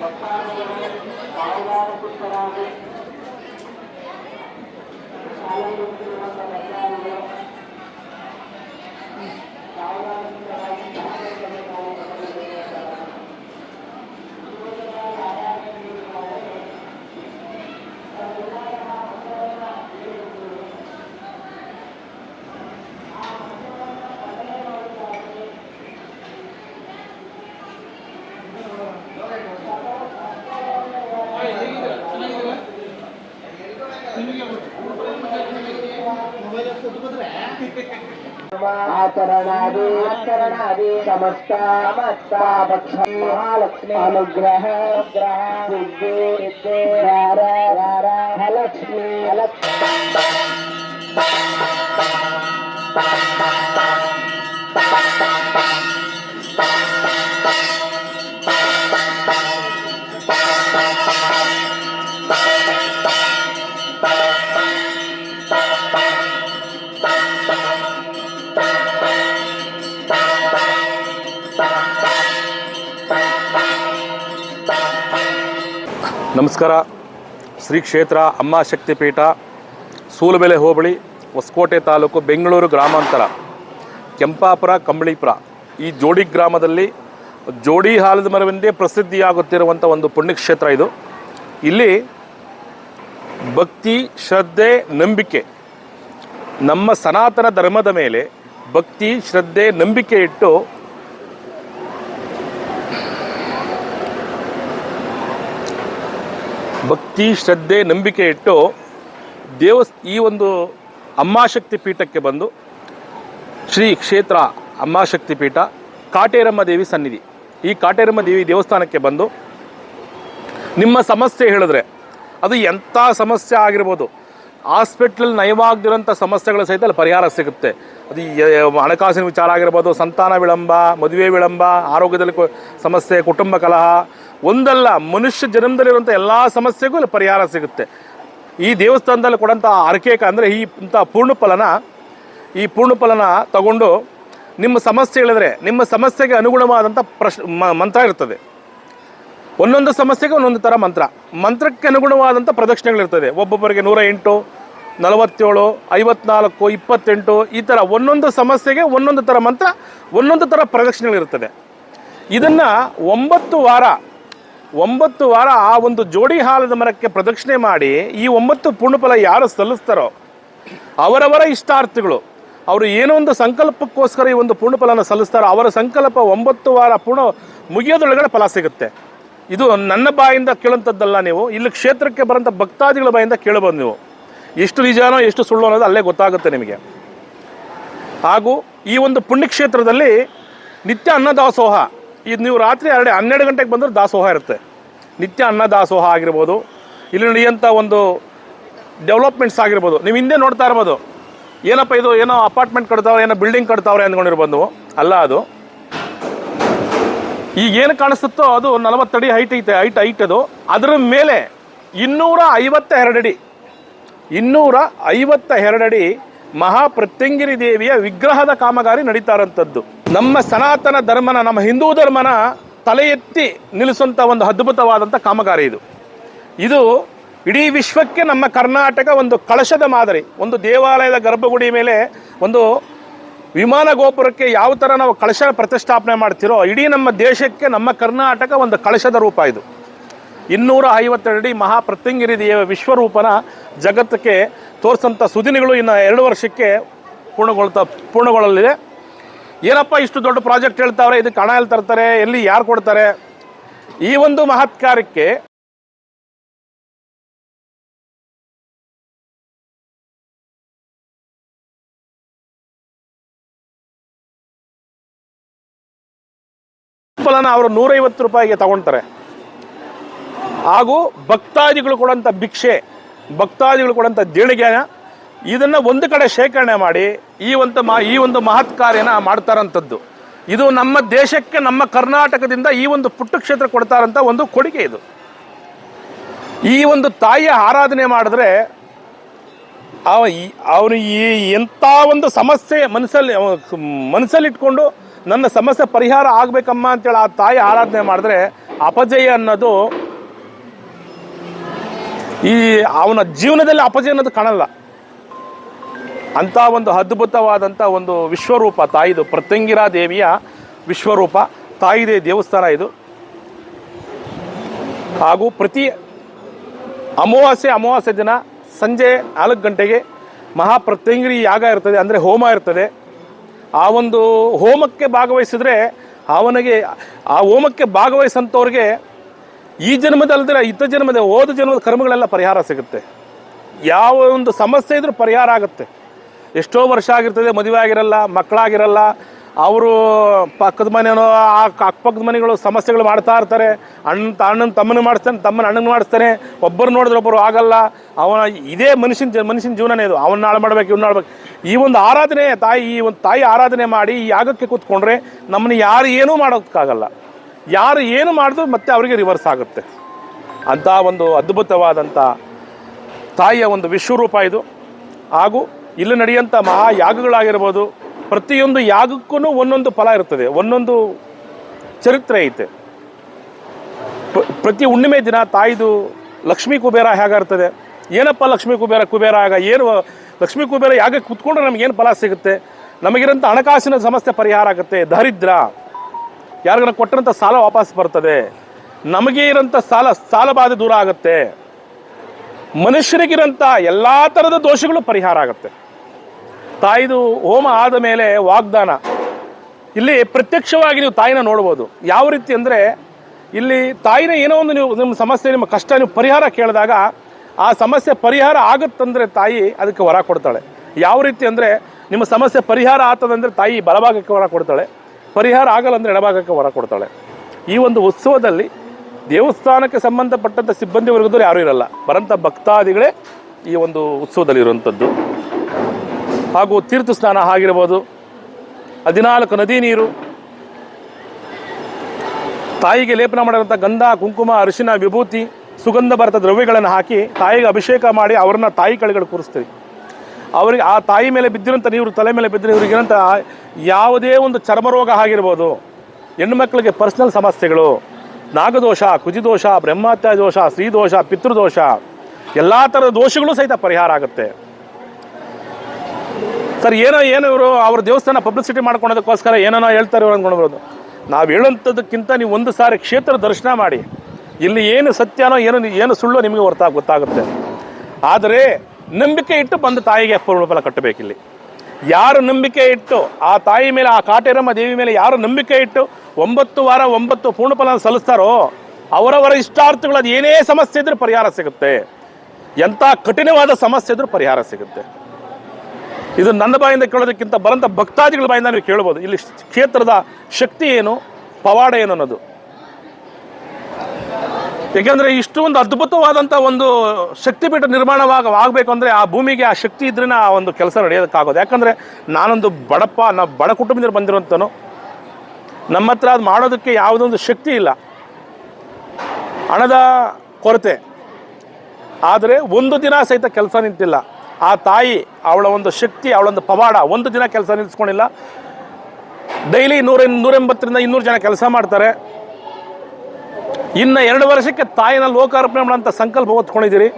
పట్టాలు కావడానికి ಸಮಸ್ತ ಮತ್ತ ಪಕ್ಷ ಮಹಾಲಕ್ಷ್ಮಿ ಅನುಗ್ರಹ ಗ್ರಹ ಸಿದ್ಧಿ ಸಿದ್ಧಿ ವಾರ ವಾರ ಲಕ್ಷ್ಮಿ ಲಕ್ಷ್ಮಿ ನಮಸ್ಕಾರ. ಶ್ರೀ ಕ್ಷೇತ್ರ ಅಮ್ಮ ಶಕ್ತಿಪೀಠ ಸೂಲಬೆಲೆ ಹೋಬಳಿ, ಹೊಸಕೋಟೆ ತಾಲೂಕು ಬೆಂಗಳೂರು ಗ್ರಾಮಾಂತರ, ಕೆಂಪಾಪುರ ಕಂಬಳಿಪುರ. ಈ ಜೋಡಿ ಗ್ರಾಮದಲ್ಲಿ ಜೋಡಿ ಹಾಲದ ಮರವೆಂದೇ ಪ್ರಸಿದ್ಧಿಯಾಗುತ್ತಿರುವಂಥ ಒಂದು ಪುಣ್ಯಕ್ಷೇತ್ರ ಇದು. ಇಲ್ಲಿ ಭಕ್ತಿ, ಶ್ರದ್ಧೆ, ನಂಬಿಕೆ, ನಮ್ಮ ಸನಾತನ ಧರ್ಮದ ಮೇಲೆ ಭಕ್ತಿ, ಶ್ರದ್ಧೆ, ನಂಬಿಕೆ ಇಟ್ಟು ಭಕ್ತಿ, ಶ್ರದ್ಧೆ, ನಂಬಿಕೆ ಇಟ್ಟು ದೇವಸ್, ಈ ಒಂದು ಅಮ್ಮಾಶಕ್ತಿ ಪೀಠಕ್ಕೆ ಬಂದು ಶ್ರೀ ಕ್ಷೇತ್ರ ಅಮ್ಮಾಶಕ್ತಿ ಪೀಠ, ಕಾಟೇರಮ್ಮ ದೇವಿ ಸನ್ನಿಧಿ. ಈ ಕಾಟೇರಮ್ಮ ದೇವಿ ದೇವಸ್ಥಾನಕ್ಕೆ ಬಂದು ನಿಮ್ಮ ಸಮಸ್ಯೆ ಹೇಳಿದ್ರೆ, ಅದು ಎಂಥ ಸಮಸ್ಯೆ ಆಗಿರ್ಬೋದು. ಹಾಸ್ಪಿಟ್ಲಲ್ಲಿ ನಯವಾಗದಿರೋಂಥ ಸಮಸ್ಯೆಗಳ ಸಹಿತ ಅಲ್ಲಿ ಪರಿಹಾರ ಸಿಗುತ್ತೆ. ಅದು ಹಣಕಾಸಿನ ವಿಚಾರ ಆಗಿರ್ಬೋದು, ಸಂತಾನ ವಿಳಂಬ, ಮದುವೆ ವಿಳಂಬ, ಆರೋಗ್ಯದಲ್ಲಿ ಸಮಸ್ಯೆ, ಕುಟುಂಬ ಕಲಹ ಒಂದಲ್ಲ, ಮನುಷ್ಯ ಜನ್ಮದಲ್ಲಿರುವಂಥ ಎಲ್ಲ ಸಮಸ್ಯೆಗೂ ಇಲ್ಲಿ ಪರಿಹಾರ ಸಿಗುತ್ತೆ. ಈ ದೇವಸ್ಥಾನದಲ್ಲಿ ಕೊಡೋಂಥ ಅರ್ಕೇಕ ಅಂದರೆ ಈ ಇಂಥ ಪೂರ್ಣಫಲನ, ಈ ಪೂರ್ಣಫಲನ ತಗೊಂಡು ನಿಮ್ಮ ಸಮಸ್ಯೆ ಹೇಳಿದ್ರೆ, ನಿಮ್ಮ ಸಮಸ್ಯೆಗೆ ಅನುಗುಣವಾದಂಥ ಪ್ರಶ್ ಮಂತ್ರ ಇರ್ತದೆ. ಒಂದೊಂದು ಸಮಸ್ಯೆಗೆ ಒಂದೊಂದು ಥರ ಮಂತ್ರ. ಮಂತ್ರಕ್ಕೆ ಅನುಗುಣವಾದಂಥ ಪ್ರದಕ್ಷಿಣೆಗಳಿರ್ತದೆ. ಒಬ್ಬೊಬ್ಬರಿಗೆ ನೂರ ಎಂಟು ನಲವತ್ತೇಳು, ಐವತ್ನಾಲ್ಕು, ಇಪ್ಪತ್ತೆಂಟು, ಈ ಥರ ಒಂದೊಂದು ಸಮಸ್ಯೆಗೆ ಒಂದೊಂದು ಥರ ಮಂತ್ರ, ಒಂದೊಂದು ಥರ ಪ್ರದಕ್ಷಿಣೆಗಳಿರ್ತದೆ. ಇದನ್ನು ಒಂಬತ್ತು ವಾರ ಒಂಬತ್ತು ವಾರ ಆ ಒಂದು ಜೋಡಿ ಹಾಲದ ಮರಕ್ಕೆ ಪ್ರದಕ್ಷಿಣೆ ಮಾಡಿ ಈ ಒಂಬತ್ತು ಪೂರ್ಣಫಲ ಯಾರು ಸಲ್ಲಿಸ್ತಾರೋ ಅವರವರ ಇಷ್ಟಾರ್ಥಗಳು. ಅವರು ಏನೋ ಒಂದು ಸಂಕಲ್ಪಕ್ಕೋಸ್ಕರ ಈ ಒಂದು ಪೂರ್ಣಫಲನ ಸಲ್ಲಿಸ್ತಾರೋ ಅವರ ಸಂಕಲ್ಪ ಒಂಬತ್ತು ವಾರ ಪೂರ್ಣ ಮುಗಿಯೋದೊಳಗಡೆ ಫಲ ಸಿಗುತ್ತೆ. ಇದು ನನ್ನ ಬಾಯಿಂದ ಕೇಳುವಂಥದ್ದಲ್ಲ ನೀವು. ಇಲ್ಲಿ ಕ್ಷೇತ್ರಕ್ಕೆ ಬರೋಂಥ ಭಕ್ತಾದಿಗಳ ಬಾಯಿಂದ ಕೇಳಬಹುದು ನೀವು. ಎಷ್ಟು ನಿಜಾನೋ ಎಷ್ಟು ಸುಳ್ಳು ಅನ್ನೋದು ಅಲ್ಲೇ ಗೊತ್ತಾಗುತ್ತೆ ನಿಮಗೆ. ಹಾಗೂ ಈ ಒಂದು ಪುಣ್ಯಕ್ಷೇತ್ರದಲ್ಲಿ ನಿತ್ಯ ಅನ್ನದಾಸೋಹ ಇದು ನೀವು ರಾತ್ರಿ ಎರಡು ಹನ್ನೆರಡು ಗಂಟೆಗೆ ಬಂದರೆ ದಾಸೋಹ ಇರುತ್ತೆ. ನಿತ್ಯ ಅನ್ನ ದಾಸೋಹ ಆಗಿರ್ಬೋದು. ಇಲ್ಲಿ ನಡೆಯುವಂಥ ಒಂದು ಡೆವಲಪ್ಮೆಂಟ್ಸ್ ಆಗಿರ್ಬೋದು. ನೀವು ಹಿಂದೆ ನೋಡ್ತಾ ಇರ್ಬೋದು. ಏನಪ್ಪ ಇದು? ಏನೋ ಅಪಾರ್ಟ್ಮೆಂಟ್ ಕಟ್ತಾವ್ರೆ, ಏನೋ ಬಿಲ್ಡಿಂಗ್ ಕಟ್ತಾವ್ರೆ ಅಂದ್ಕೊಂಡಿರ್ಬೋದು ಅಲ್ಲ ಅದು. ಈಗ ಏನು ಕಾಣಿಸುತ್ತೋ ಅದು ನಲವತ್ತಡಿ ಹೈಟ್ ಐತೆ ಹೈಟ್ ಹೈಟ್ ಅದು. ಅದರ ಮೇಲೆ ಇನ್ನೂರ ಐವತ್ತ ಎರಡಡಿ ಇನ್ನೂರ ಐವತ್ತ ಎರಡಡಿ ಮಹಾಪ್ರತ್ಯಂಗಿರಿ ದೇವಿಯ ವಿಗ್ರಹದ ಕಾಮಗಾರಿ ನಡೀತಾ ಇರೋಂಥದ್ದು. ನಮ್ಮ ಸನಾತನ ಧರ್ಮನ, ನಮ್ಮ ಹಿಂದೂ ಧರ್ಮನ ತಲೆ ಎತ್ತಿ ನಿಲ್ಲಿಸುವಂಥ ಒಂದು ಅದ್ಭುತವಾದಂಥ ಕಾಮಗಾರಿ ಇದು. ಇದು ಇಡೀ ವಿಶ್ವಕ್ಕೆ ನಮ್ಮ ಕರ್ನಾಟಕ ಒಂದು ಕಳಶದ ಮಾದರಿ. ಒಂದು ದೇವಾಲಯದ ಗರ್ಭಗುಡಿ ಮೇಲೆ ಒಂದು ವಿಮಾನ ಗೋಪುರಕ್ಕೆ ಯಾವ ಥರ ನಾವು ಕಳಶ ಪ್ರತಿಷ್ಠಾಪನೆ ಮಾಡ್ತಿರೋ, ಇಡೀ ನಮ್ಮ ದೇಶಕ್ಕೆ ನಮ್ಮ ಕರ್ನಾಟಕ ಒಂದು ಕಳಶದ ರೂಪ ಇದು. ಇನ್ನೂರ ಐವತ್ತೆರಡು ಮಹಾಪ್ರತ್ಯಂಗಿರಿ ದೇವ ವಿಶ್ವರೂಪನ ಜಗತ್ತಕ್ಕೆ ತೋರಿಸಂಥ ಸುದಿನಗಳು ಇನ್ನು ಎರಡು ವರ್ಷಕ್ಕೆ ಪೂರ್ಣಗೊಳ್ತಾ, ಪೂರ್ಣಗೊಳ್ಳಲಿದೆ. ಏನಪ್ಪ ಇಷ್ಟು ದೊಡ್ಡ ಪ್ರಾಜೆಕ್ಟ್ ಹೇಳ್ತಾವ್ರೆ, ಇದಕ್ಕೆ ಹಣ ಎಲ್ಲಿ ತರ್ತಾರೆ, ಎಲ್ಲಿ ಯಾರು ಕೊಡ್ತಾರೆ? ಈ ಒಂದು ಮಹತ್ ಕಾರ್ಯಕ್ಕೆ ಫಲನ ಅವರು ನೂರೈವತ್ತು ರೂಪಾಯಿಗೆ ತಗೊಳ್ತಾರೆ ಹಾಗೂ ಭಕ್ತಾದಿಗಳು ಕೊಡುವಂಥ ಭಿಕ್ಷೆ, ಭಕ್ತಾದಿಗಳು ಕೊಡುವಂಥ ದೇಣಿಗೆನ ಇದನ್ನು ಒಂದು ಕಡೆ ಶೇಖರಣೆ ಮಾಡಿ ಈ ಒಂದು ಈ ಒಂದು ಮಹತ್ ಕಾರ್ಯನ ಮಾಡ್ತಾರಂಥದ್ದು. ಇದು ನಮ್ಮ ದೇಶಕ್ಕೆ, ನಮ್ಮ ಕರ್ನಾಟಕದಿಂದ ಈ ಒಂದು ಪುಟ್ಟ ಕ್ಷೇತ್ರ ಕೊಡ್ತಾರಂಥ ಒಂದು ಕೊಡುಗೆ ಇದು. ಈ ಒಂದು ತಾಯಿಯ ಆರಾಧನೆ ಮಾಡಿದ್ರೆ ಅವ ಅವನು ಈ ಎಂಥ ಒಂದು ಸಮಸ್ಯೆ ಮನಸ್ಸಲ್ಲಿ ಮನಸ್ಸಲ್ಲಿಟ್ಕೊಂಡು ನನ್ನ ಸಮಸ್ಯೆ ಪರಿಹಾರ ಆಗ್ಬೇಕಮ್ಮ ಅಂತೇಳಿ ಆ ತಾಯಿ ಆರಾಧನೆ ಮಾಡಿದ್ರೆ ಅಪಜಯ ಅನ್ನೋದು ಈ ಅವನ ಜೀವನದಲ್ಲಿ ಅಪಜಯ ಅನ್ನೋದು ಕಾಣಲ್ಲ. ಅಂಥ ಒಂದು ಅದ್ಭುತವಾದಂಥ ಒಂದು ವಿಶ್ವರೂಪ ತಾಯಿದು. ಪ್ರತ್ಯಂಗಿರಾ ದೇವಿಯ ವಿಶ್ವರೂಪ. ತಾಯಿದೆ ದೇವಸ್ಥಾನ ಇದು. ಹಾಗೂ ಪ್ರತಿ ಅಮಾವಾಸ್ಯೆ ಅಮಾವಾಸ್ಯೆ ದಿನ ಸಂಜೆ ನಾಲ್ಕು ಗಂಟೆಗೆ ಮಹಾಪ್ರತ್ಯಂಗಿರಿ ಯಾಗ ಇರ್ತದೆ, ಅಂದರೆ ಹೋಮ ಇರ್ತದೆ. ಆ ಒಂದು ಹೋಮಕ್ಕೆ ಭಾಗವಹಿಸಿದ್ರೆ ಅವನಿಗೆ, ಆ ಹೋಮಕ್ಕೆ ಭಾಗವಹಿಸಂಥವ್ರಿಗೆ ಈ ಜನ್ಮದಲ್ಲದ್ರೆ ಇತ್ತ ಜನ್ಮದ ಓದ ಜನ್ಮದ ಕರ್ಮಗಳೆಲ್ಲ ಪರಿಹಾರ ಸಿಗುತ್ತೆ. ಯಾವ ಒಂದು ಸಮಸ್ಯೆ ಇದ್ರೂ ಪರಿಹಾರ ಆಗುತ್ತೆ. ಎಷ್ಟೋ ವರ್ಷ ಆಗಿರ್ತದೆ, ಮದುವೆ ಆಗಿರಲ್ಲ, ಮಕ್ಕಳಾಗಿರಲ್ಲ, ಅವರು ಪಕ್ಕದ ಮನೆಯೋ ಆ ಅಕ್ಕಪಕ್ಕದ ಮನೆಗಳು ಸಮಸ್ಯೆಗಳು ಮಾಡ್ತಾ ಇರ್ತಾರೆ. ಅಣ್ಣ, ಅಣ್ಣನ ತಮ್ಮನ ಮಾಡಿಸ್ತಾನೆ ತಮ್ಮನ ಅಣ್ಣನ ಮಾಡಿಸ್ತಾನೆ. ಒಬ್ಬರು ನೋಡಿದ್ರೆ ಒಬ್ಬರು ಆಗಲ್ಲ. ಅವನ, ಇದೇ ಮನುಷ್ಯನ ಮನುಷ್ಯನ ಜೀವನನೇ ಇದು. ಅವನ್ನ ನಾಳೆ ಮಾಡ್ಬೇಕು, ಇವ್ನ ಮಾಡ್ಬೇಕು. ಈ ಒಂದು ಆರಾಧನೆ, ತಾಯಿ, ಈ ಒಂದು ತಾಯಿ ಆರಾಧನೆ ಮಾಡಿ ಈ ಯಾಗಕ್ಕೆ ಕೂತ್ಕೊಂಡ್ರೆ ನಮ್ಮನ್ನ ಯಾರು ಏನೂ ಮಾಡೋಕ್ಕಾಗಲ್ಲ ಯಾರು ಏನು ಮಾಡಿದ್ರು ಮತ್ತೆ ಅವರಿಗೆ ರಿವರ್ಸ್ ಆಗುತ್ತೆ. ಅಂಥ ಒಂದು ಅದ್ಭುತವಾದಂಥ ತಾಯಿಯ ಒಂದು ವಿಶ್ವರೂಪ ಇದು. ಹಾಗೂ ಇಲ್ಲಿ ನಡೆಯುವಂಥ ಮಹಾ ಯಾಗಗಳಾಗಿರ್ಬೋದು, ಪ್ರತಿಯೊಂದು ಯಾಗಕ್ಕೂ ಒಂದೊಂದು ಫಲ ಇರ್ತದೆ, ಒಂದೊಂದು ಚರಿತ್ರೆ ಐತೆ. ಪ್ರತಿ ಹುಣ್ಣಿಮೆ ದಿನ ತಾಯಿದು ಲಕ್ಷ್ಮೀ ಕುಬೇರ ಹೇಗಿರ್ತದೆ ಏನಪ್ಪ ಲಕ್ಷ್ಮೀ ಕುಬೇರ ಕುಬೇರ ಆಗ ಏನು ಲಕ್ಷ್ಮೀ ಕುಬೇರ ಯಾಗಕ್ಕೆ ಕುತ್ಕೊಂಡ್ರೆ ನಮಗೇನು ಫಲ ಸಿಗುತ್ತೆ, ನಮಗಿರೋಂಥ ಹಣಕಾಸಿನ ಸಮಸ್ಯೆ ಪರಿಹಾರ ಆಗುತ್ತೆ, ದರಿದ್ರ, ಯಾರಿಗಾರ ಕೊಟ್ಟಂಥ ಸಾಲ ವಾಪಸ್ ಬರ್ತದೆ, ನಮಗೆ ಇರೋಂಥ ಸಾಲ ಸಾಲ ಬಾಧೆ ದೂರ ಆಗುತ್ತೆ, ಮನುಷ್ಯರಿಗಿರೋಂಥ ಎಲ್ಲ ಥರದ ದೋಷಗಳು ಪರಿಹಾರ ಆಗುತ್ತೆ. ತಾಯಿದು ಹೋಮ ಆದ ಮೇಲೆ ವಾಗ್ದಾನ. ಇಲ್ಲಿ ಪ್ರತ್ಯಕ್ಷವಾಗಿ ನೀವು ತಾಯಿನ ನೋಡ್ಬೋದು. ಯಾವ ರೀತಿ ಅಂದರೆ, ಇಲ್ಲಿ ತಾಯಿನ ಏನೋ ಒಂದು ನೀವು, ನಿಮ್ಮ ಸಮಸ್ಯೆ, ನಿಮ್ಮ ಕಷ್ಟ, ನೀವು ಪರಿಹಾರ ಕೇಳಿದಾಗ, ಆ ಸಮಸ್ಯೆ ಪರಿಹಾರ ಆಗುತ್ತಂದರೆ ತಾಯಿ ಅದಕ್ಕೆ ವರ ಕೊಡ್ತಾಳೆ. ಯಾವ ರೀತಿ ಅಂದರೆ, ನಿಮ್ಮ ಸಮಸ್ಯೆ ಪರಿಹಾರ ಆಗ್ತದಂದ್ರೆ ತಾಯಿ ಬಲಭಾಗಕ್ಕೆ ವರ ಕೊಡ್ತಾಳೆ. ಪರಿಹಾರ ಆಗಲ್ಲ ಅಂದರೆ ಎಡಭಾಗಕ್ಕೆ ವರ ಕೊಡ್ತಾಳೆ. ಈ ಒಂದು ಉತ್ಸವದಲ್ಲಿ ದೇವಸ್ಥಾನಕ್ಕೆ ಸಂಬಂಧಪಟ್ಟಂಥ ಸಿಬ್ಬಂದಿ ವರ್ಗದವ್ರು ಯಾರೂ ಇರಲ್ಲ. ಬರಂಥ ಭಕ್ತಾದಿಗಳೇ ಈ ಒಂದು ಉತ್ಸವದಲ್ಲಿ ಇರುವಂಥದ್ದು ಹಾಗೂ ತೀರ್ಥ ಸ್ನಾನ ಆಗಿರ್ಬೋದು. ಹದಿನಾಲ್ಕು ನದಿ ನೀರು. ತಾಯಿಗೆ ಲೇಪನ ಮಾಡಿರುವಂಥ ಗಂಧ, ಕುಂಕುಮ, ಅರಿಶಿನ, ವಿಭೂತಿ, ಸುಗಂಧ ಭರತ ದ್ರವ್ಯಗಳನ್ನು ಹಾಕಿ ತಾಯಿಗೆ ಅಭಿಷೇಕ ಮಾಡಿ ಅವ್ರನ್ನ ತಾಯಿ ಕಳೆಗಳು ಕೂರಿಸ್ತೀವಿ. ಅವರಿಗೆ ಆ ತಾಯಿ ಮೇಲೆ ಬಿದ್ದಿರುವಂಥ ನೀರು, ತಲೆ ಮೇಲೆ ಬಿದ್ದರೆ ಇವ್ರಿಗಿರೋಂಥ ಯಾವುದೇ ಒಂದು ಚರ್ಮರೋಗ ಆಗಿರ್ಬೋದು, ಹೆಣ್ಮಕ್ಳಿಗೆ ಪರ್ಸನಲ್ ಸಮಸ್ಯೆಗಳು, ನಾಗದೋಷ ಕುಜಿದೋಷ ಬ್ರಹ್ಮಾತ್ಯ ದೋಷ ಸ್ತ್ರೀದೋಷ, ಪಿತೃದೋಷ, ಎಲ್ಲ ಥರದ ದೋಷಗಳು ಸಹಿತ ಪರಿಹಾರ ಆಗುತ್ತೆ. ಸರ್, ಏನೋ ಏನೋ ಇವರು ಅವ್ರ ದೇವಸ್ಥಾನ ಪಬ್ಲಿಸಿಟಿ ಮಾಡ್ಕೊಳೋದಕ್ಕೋಸ್ಕರ ಏನೇನೋ ಹೇಳ್ತಾರೆ ಇವ್ರು ಅಂದ್ಕೊಳ್ಬೋದು. ನಾವು ಹೇಳೋಂಥದ್ದಕ್ಕಿಂತ ನೀವು ಒಂದು ಸಾರಿ ಕ್ಷೇತ್ರ ದರ್ಶನ ಮಾಡಿ, ಇಲ್ಲಿ ಏನು ಸತ್ಯನೋ, ಏನು ಏನು ಸುಳ್ಳು ನಿಮಗೆ ಹೊರತಾಗ ಗೊತ್ತಾಗುತ್ತೆ. ಆದರೆ ನಂಬಿಕೆ ಇಟ್ಟು ಬಂದು ತಾಯಿಗೆ ಪೂರ್ಣಫಲ ಕಟ್ಟಬೇಕಿಲ್ಲಿ. ಯಾರು ನಂಬಿಕೆ ಇಟ್ಟು, ಆ ತಾಯಿ ಮೇಲೆ, ಆ ಕಾಟೇರಮ್ಮ ದೇವಿ ಮೇಲೆ ಯಾರು ನಂಬಿಕೆ ಇಟ್ಟು ಒಂಬತ್ತು ವಾರ, ಒಂಬತ್ತು ಪೂರ್ಣಫಲನ ಸಲ್ಲಿಸ್ತಾರೋ, ಅವರವರ ಇಷ್ಟಾರ್ಥಗಳು ಅದು ಏನೇ ಸಮಸ್ಯೆ ಇದ್ರೂ ಪರಿಹಾರ ಸಿಗುತ್ತೆ. ಎಂಥ ಕಠಿಣವಾದ ಸಮಸ್ಯೆ ಇದ್ರೂ ಪರಿಹಾರ ಸಿಗುತ್ತೆ. ಇದು ನನ್ನ ಬಾಯಿಂದ ಕೇಳೋದಕ್ಕಿಂತ ಬರಂತ ಭಕ್ತಾದಿಗಳ ಬಾಯಿಂದ ನೀವು ಕೇಳ್ಬೋದು. ಇಲ್ಲಿ ಕ್ಷೇತ್ರದ ಶಕ್ತಿ ಏನು, ಪವಾಡ ಏನು ಅನ್ನೋದು. ಯಾಕೆಂದ್ರೆ ಇಷ್ಟು ಒಂದು ಅದ್ಭುತವಾದಂಥ ಒಂದು ಶಕ್ತಿಪೀಠ ನಿರ್ಮಾಣವಾಗ ಆಗಬೇಕು ಅಂದರೆ ಆ ಭೂಮಿಗೆ ಆ ಶಕ್ತಿ ಇದ್ರೇ ಆ ಒಂದು ಕೆಲಸ ನಡೆಯೋದಕ್ಕಾಗೋದು. ಯಾಕಂದರೆ ನಾನೊಂದು ಬಡಪ್ಪ ನಾ ಬಡ ಕುಟುಂಬದಿಂದ ಬಂದಿರೋಂಥನು ನಮ್ಮ ಹತ್ರ ಅದು ಮಾಡೋದಕ್ಕೆ ಯಾವುದೊಂದು ಶಕ್ತಿ ಇಲ್ಲ. ಹಣದ ಕೊರತೆ. ಆದರೆ ಒಂದು ದಿನ ಸಹಿತ ಕೆಲಸ ನಿಂತಿಲ್ಲ. ಆ ತಾಯಿ, ಅವಳ ಒಂದು ಶಕ್ತಿ ಅವಳೊಂದು ಪವಾಡ, ಒಂದು ದಿನ ಕೆಲಸ ನಿಲ್ಲಿಸ್ಕೊಂಡಿಲ್ಲ ಡೈಲಿ ನೂರ ನೂರೆಂಬತ್ತರಿಂದ ಇನ್ನೂರು ಜನ ಕೆಲಸ ಮಾಡ್ತಾರೆ. ಇನ್ನು ಎರಡು ವರ್ಷಕ್ಕೆ ತಾಯಿನ ಲೋಕಾರ್ಪಣೆ ಮಾಡೋಂಥ ಸಂಕಲ್ಪ ಹೊತ್ಕೊಂಡಿದ್ದೀರಿ.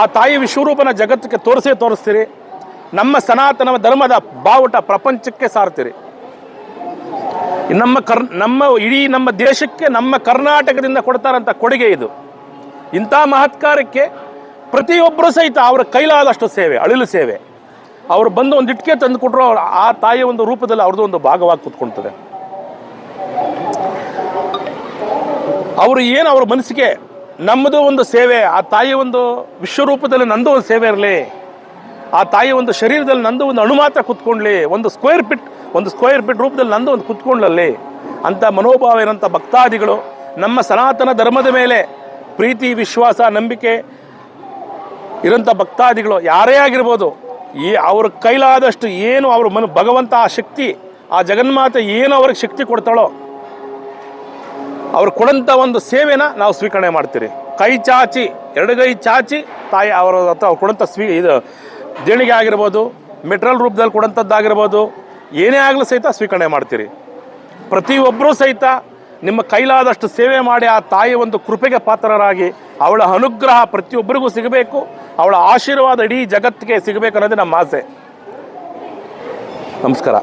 ಆ ತಾಯಿ ವಿಶ್ವರೂಪನ ಜಗತ್ತಿಗೆ ತೋರಿಸೇ ತೋರಿಸ್ತೀರಿ. ನಮ್ಮ ಸನಾತನ ಧರ್ಮದ ಬಾವುಟ ಪ್ರಪಂಚಕ್ಕೆ ಸಾರ್ತೀರಿ. ನಮ್ಮ ಕರ್, ನಮ್ಮ ಇಡೀ ನಮ್ಮ ದೇಶಕ್ಕೆ ನಮ್ಮ ಕರ್ನಾಟಕದಿಂದ ಕೊಡ್ತಾರಂಥ ಕೊಡುಗೆ ಇದು. ಇಂಥ ಮಹತ್ಕಾರಕ್ಕೆ ಪ್ರತಿಯೊಬ್ಬರು ಸಹಿತ ಅವರ ಕೈಲಾದಷ್ಟು ಸೇವೆ, ಅಳಿಲು ಸೇವೆ. ಅವರು ಬಂದು ಒಂದು ಇಟ್ಕೆ ತಂದು ಕೊಟ್ಟರು ಆ ತಾಯಿಯ ಒಂದು ರೂಪದಲ್ಲಿ ಅವ್ರದ್ದು ಒಂದು ಭಾಗವಾಗಿ ಕೂತ್ಕೊಳ್ತದೆ. ಅವರು ಏನು ಅವ್ರ ಮನಸ್ಸಿಗೆ ನಮ್ಮದು ಒಂದು ಸೇವೆ, ಆ ತಾಯಿ ಒಂದು ವಿಶ್ವರೂಪದಲ್ಲಿ ನಂದು ಒಂದು ಸೇವೆ ಇರಲಿ, ಆ ತಾಯಿ ಒಂದು ಶರೀರದಲ್ಲಿ ನಂದು ಒಂದು ಅಣು ಮಾತ್ರ ಕುತ್ಕೊಳ್ಳಿ ಒಂದು ಸ್ಕ್ವೇರ್ ಫಿಟ್ ಒಂದು ಸ್ಕ್ವೇರ್ ಫಿಟ್ ರೂಪದಲ್ಲಿ ನಂದು ಒಂದು ಕುತ್ಕೊಳ್ಳಲ್ಲಿ ಅಂತ ಮನೋಭಾವ ಇರೋಂಥ ಭಕ್ತಾದಿಗಳು ನಮ್ಮ ಸನಾತನ ಧರ್ಮದ ಮೇಲೆ ಪ್ರೀತಿ, ವಿಶ್ವಾಸ, ನಂಬಿಕೆ ಇರೋಂಥ ಭಕ್ತಾದಿಗಳು ಯಾರೇ ಆಗಿರ್ಬೋದು, ಈ ಅವ್ರ ಕೈಲಾದಷ್ಟು ಏನು ಅವ್ರ ಮನ ಭಗವಂತ ಆ ಶಕ್ತಿ, ಆ ಜಗನ್ಮಾತೆ ಏನು ಅವ್ರಿಗೆ ಶಕ್ತಿ ಕೊಡ್ತಾಳೋ, ಅವ್ರು ಕೊಡಂಥ ಒಂದು ಸೇವೆನ ನಾವು ಸ್ವೀಕರಣೆ ಮಾಡ್ತೀರಿ. ಕೈ ಚಾಚಿ ಕೈ ಚಾಚಿ, ತಾಯಿ ಅವರ ಹತ್ರ ಅವ್ರು ಕೊಡಂಥ ಸ್ವೀ, ಇದು ದೇಣಿಗೆ ಆಗಿರ್ಬೋದು, ಮೆಟ್ರಲ್ ರೂಪದಲ್ಲಿ ಕೊಡಂಥದ್ದಾಗಿರ್ಬೋದು ಏನೇ ಆಗಲೂ ಸಹಿತ ಸ್ವೀಕರಣೆ ಮಾಡ್ತೀರಿ. ಪ್ರತಿಯೊಬ್ಬರೂ ಸಹಿತ ನಿಮ್ಮ ಕೈಲಾದಷ್ಟು ಸೇವೆ ಮಾಡಿ ಆ ತಾಯಿ ಒಂದು ಕೃಪೆಗೆ ಪಾತ್ರರಾಗಿ ಅವಳ ಅನುಗ್ರಹ ಪ್ರತಿಯೊಬ್ಬರಿಗೂ ಸಿಗಬೇಕು, ಅವಳ ಆಶೀರ್ವಾದ ಇಡೀ ಜಗತ್ತಿಗೆ ಸಿಗಬೇಕು ಅನ್ನೋದೇ ನಮ್ಮ ಆಸೆ. ನಮಸ್ಕಾರ.